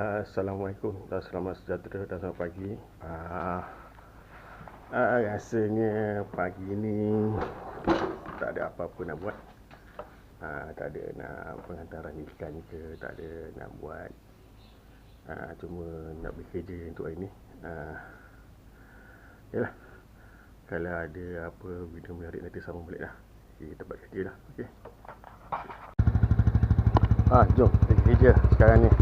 Assalamualaikum dan selamat sejahtera dan selamat pagi. Uh, uh, rasanya pagi ni tak ada apa-apa nak buat. Uh, tak ada nak penghantaran ikan ke, tak ada nak buat. Uh, cuma nak bekerja untuk hari ni. Uh, yalah. Kalau ada apa video menarik nanti sambung balik lah. Di tempat kerja lah. Okay. Ah, jom pergi kerja sekarang ni.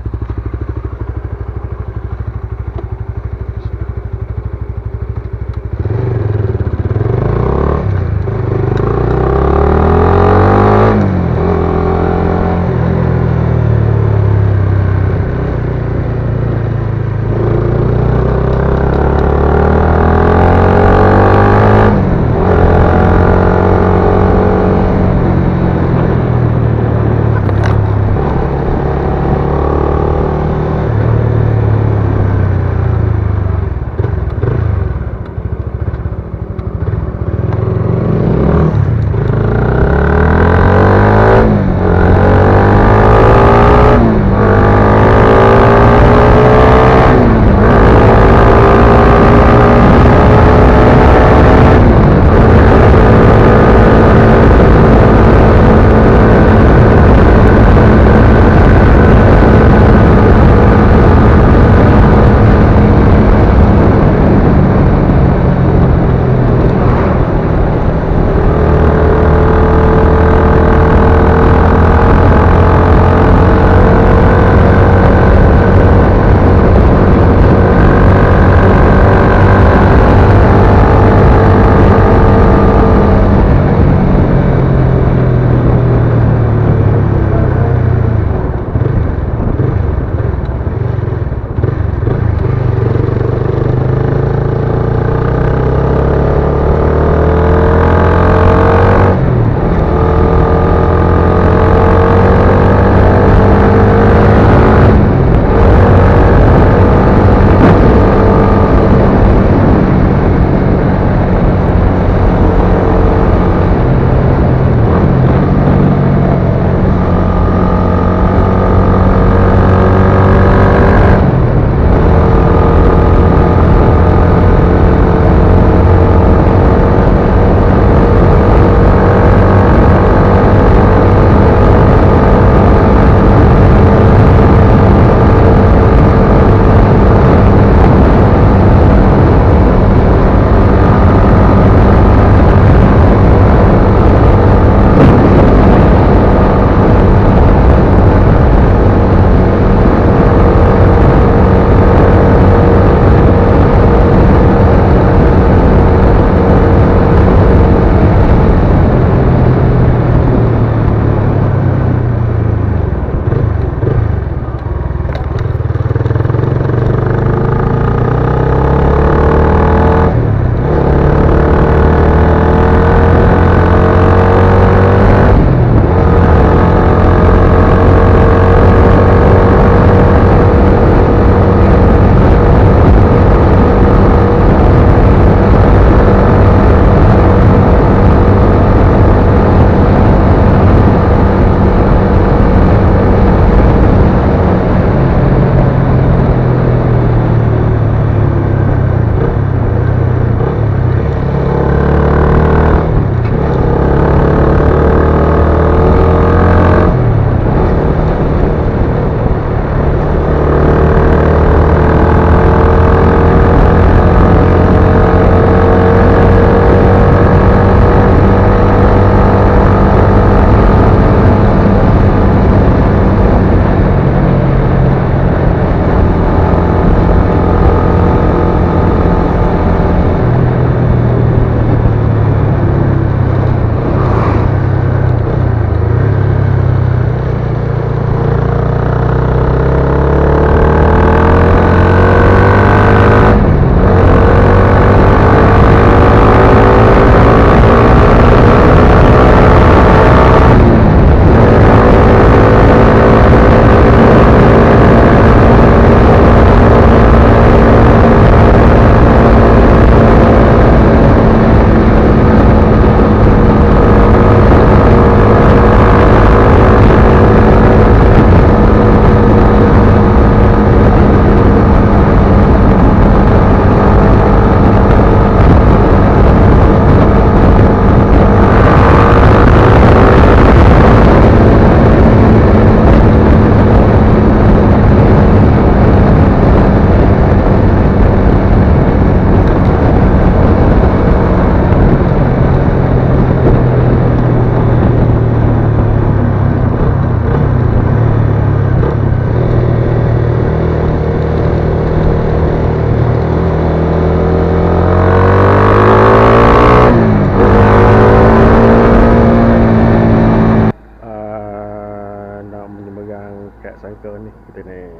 Sangkar ni kita naik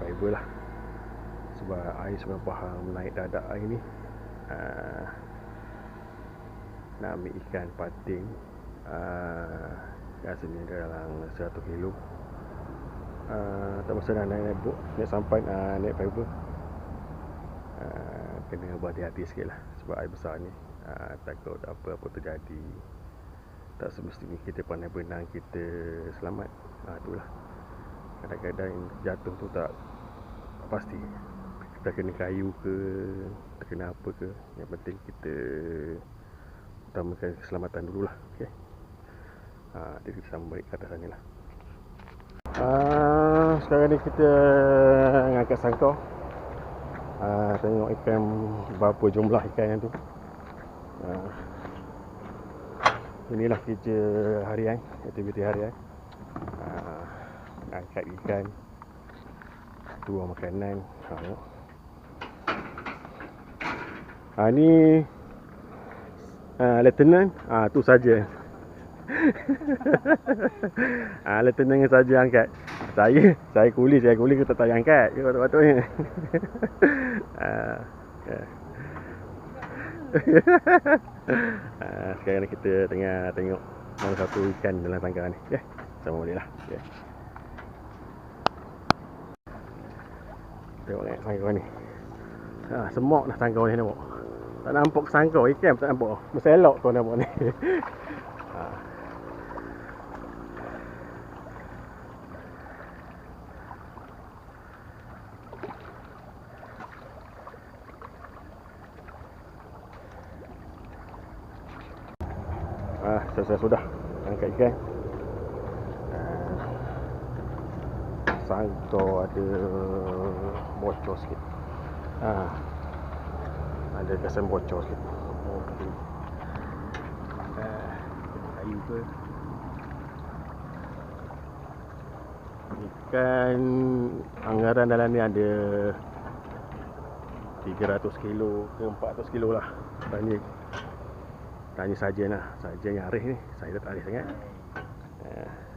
fiber lah. Sebab air semua faham naik dadak air ni uh, nak ambil ikan pating uh, rasanya dalam 100 kilo. Uh, tak masa nak naik, naik, naik sampai uh, naik fiber. Uh, kena berhati-hati sikit lah sebab air besar ni uh, takut apa-apa terjadi. Tak semestinya kita pandai benang kita selamat. Ha, itulah kadang-kadang jatuh tu tak pasti. Kita kena kayu ke kena apa ke. Yang penting kita utamakan keselamatan dulu lah okay. ha, jadi kita sambung balik ke atas sana lah. Ha, sekarang ni kita ngangkat sangkau ha, tengok ikan berapa jumlah ikan yang tu. Ha, inilah kerja harian aktiviti harian. uh, angkat ikan tuang makanan ha, ha ni lieutenant ah uh, tu saja ah uh, lieutenant saja angkat saya saya kuli saya kuli kita tak angkat ke patut-patutnya uh, yeah. uh, sekarang kita tengah tengok mana satu ikan dalam tangkar ni. Ya. Sama boleh lah. Ya. Tengok ni tangkar ni. Ha, semok dah tangkar ni nampak. Tak nampak sangkar ikan tak nampak. Mesti elok tu nampak ni. ha. Ah, selesai sudah angkat ikan. Sangkau ada bocor sikit. Ah, ada kesan bocor sikit. Okey. Ah, kayu ke? Ikan anggaran dalam ni ada 300 kilo ke 400 kilo lah. Banyak tanya saja lah saja yang arif ni saya tak arif sangat uh,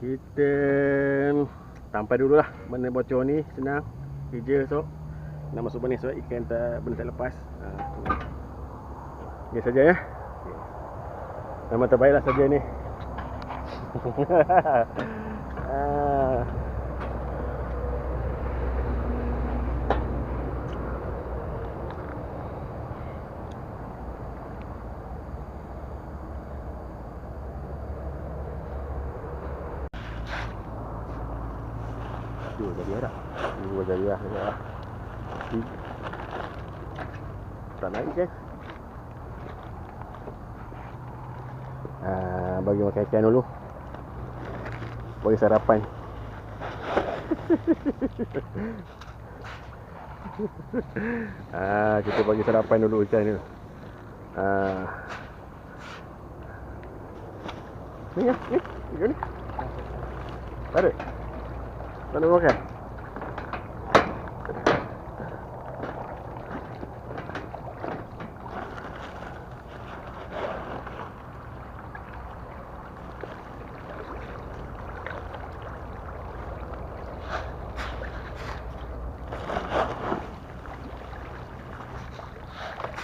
kita sampai dulu lah. Benda bocor ni senang. Kerja esok. Nak masuk benih sebab ikan tak benda tak lepas. Uh, ni saja ya. Nama terbaik lah saja ni dua jadi dah dua jadi lah ya. tak naik ke ah, bagi makan ikan dulu. Bagi sarapan. Ah, kita bagi sarapan dulu ikan ni. Ah. ni ni ni ni ada tak nak makan?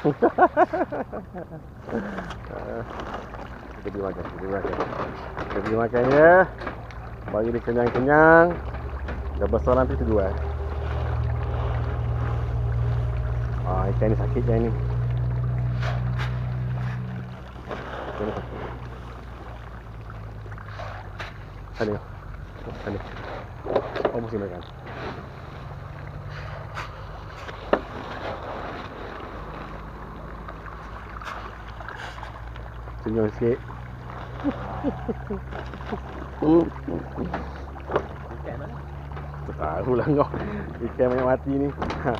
kita pergi makan, kita pergi makan. Kita pergi makan ya. Bagi dia kenyang-kenyang. Dah besar nanti tu jual. Ah, ikan ni sakit je ni. Ikan ni sakit. Sana. Sana. Oh, mesti makan. Senyum sikit. Ikan mana? Tak tahulah kau. Ikan banyak mati ni. Ha.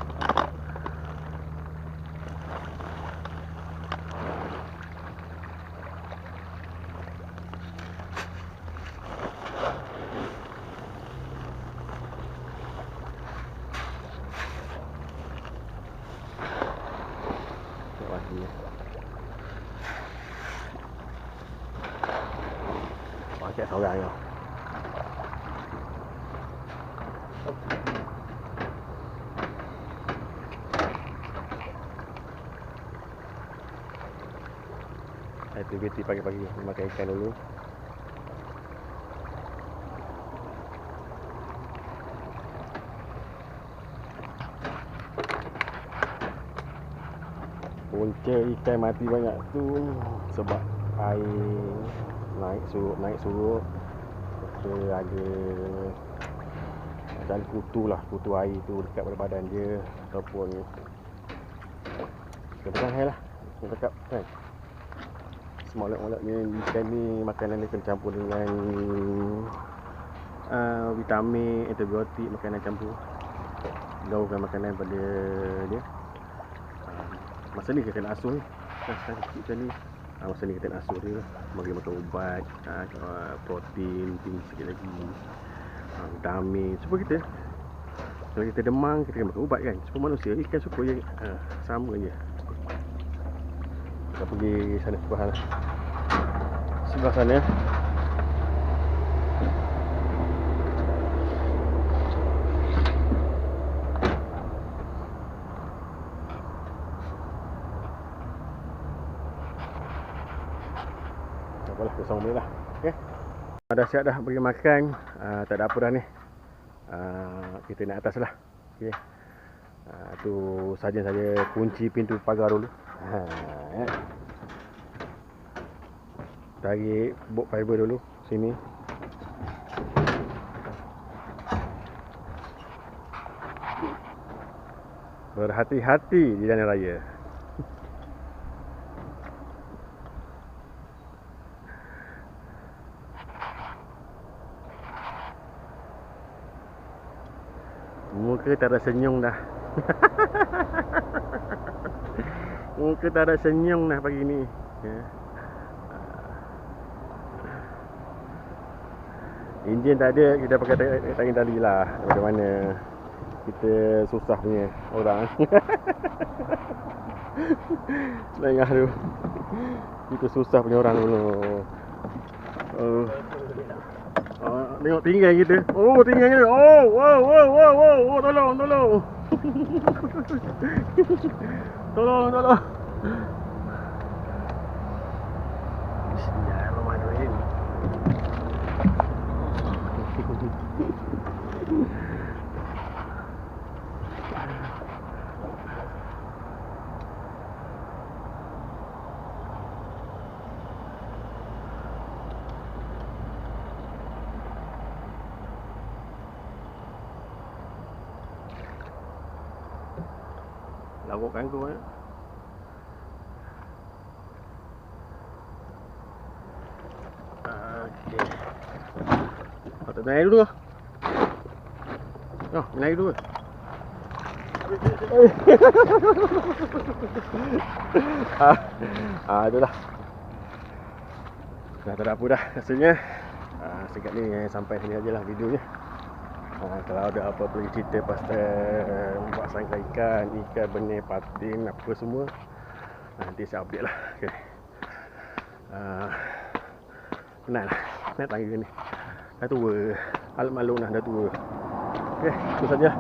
Banyak mati ni. Pakai seorang kau. Aktiviti pagi-pagi makan ikan dulu. Punca ikan mati banyak tu sebab air naik surut naik surut. Kita ada dan kutu lah kutu air tu dekat pada badan dia ataupun kita air lah kita cakap kan semolek-moleknya ikan ni makanan dia kena campur dengan uh, vitamin antibiotik makanan campur. Jauhkan makanan pada dia. Masa ni kita kena asuh ni. Masa kecil ni. Ha, Masa ni kita nak asuh dia. Bagi makan ubat ha, Protein Tinggi sikit lagi. Ha, Vitamin Supaya kita. Kalau kita demam Kita kena makan ubat kan. Supaya manusia Ikan suka je. Ha, Sama je Kita pergi sana sebelah sana. Sebelah sana apalah kita sambung lah. Okey. Dah siap dah pergi makan. Uh, tak ada apa dah ni. Uh, kita naik atas lah. Okey. Uh, tu saja saja kunci pintu pagar dulu ha. Tarik box fiber dulu sini. Berhati-hati di jalan raya. Muka tak ada senyum dah Muka tak ada senyum dah pagi ni ya. Enjin tak ada Kita pakai tangin tali lah Macam mana Kita susah punya orang Tengah tu Kita susah punya orang dulu uh. Uh, tengok tinggal kita. Oh, tinggal kita. Oh, wow, wow, wow, wow. Oh, tolong, tolong. Tolong, tolong. Bismillahirrahmanirrahim. Lawak kangkung eh. Okey. Patut naik dulu. Oh, naik dulu. ah, ah, itulah. Dah tak ada apa dah rasanya. Ah, sekat ni eh, sampai sini ajalah videonya. Ha, kalau ada apa-apa lagi cerita pasal buat sangka ikan, ikan benih, patin, apa semua nanti saya update lah. Okay. Uh, penat lah. Penat tangga ni. Dah tua. Alam dah, dah tua. Okay, itu saja.